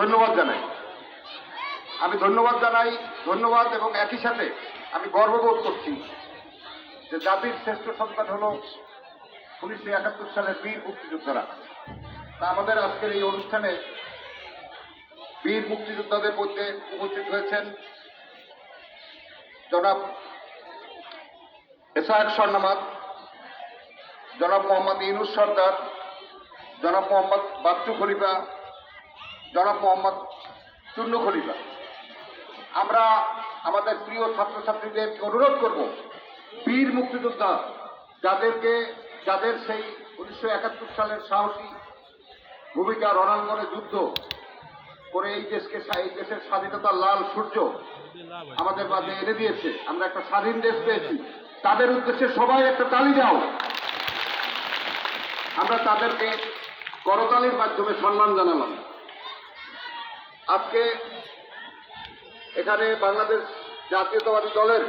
ধন্যবাদ জানাই। আমি ধন্যবাদ জানাই, ধন্যবাদ এবং একই সাথে আমি গর্ববোধ করছি যে জাতির শ্রেষ্ঠ সন্তান হল উনিশশো একাত্তর সালের বীর মুক্তিযোদ্ধারা। তা আমাদের আজকের এই অনুষ্ঠানে বীর মুক্তিযোদ্ধাদের মধ্যে উপস্থিত হয়েছেন জনাব এসায়ক স্বর্ণামাত জনাব মোহাম্মদ ইনুস সর্দার, জনাব মোহাম্মদ বাচ্চু খলিফা জনাব মোহাম্মদ চূর্ণ খলিফা। আমরা আমাদের প্রিয় ছাত্রছাত্রীদের অনুরোধ করব, বীর মুক্তিযোদ্ধা যাদেরকে, যাদের সেই উনিশশো একাত্তর সালের সাহসী ভূমিকা রণাঙ্গনে যুদ্ধ করে এই দেশকে এই দেশের স্বাধীনতার লাল সূর্য আমাদের মাঝে এনে দিয়েছে। আমরা একটা স্বাধীন দেশ পেয়েছি। তাদের উদ্দেশ্যে সবাই একটা তালি দাও। আমরা তাদেরকে করতালির মাধ্যমে সম্মান জানালাম। আজকে এখানে বাংলাদেশ জাতীয়তাবাদী দলের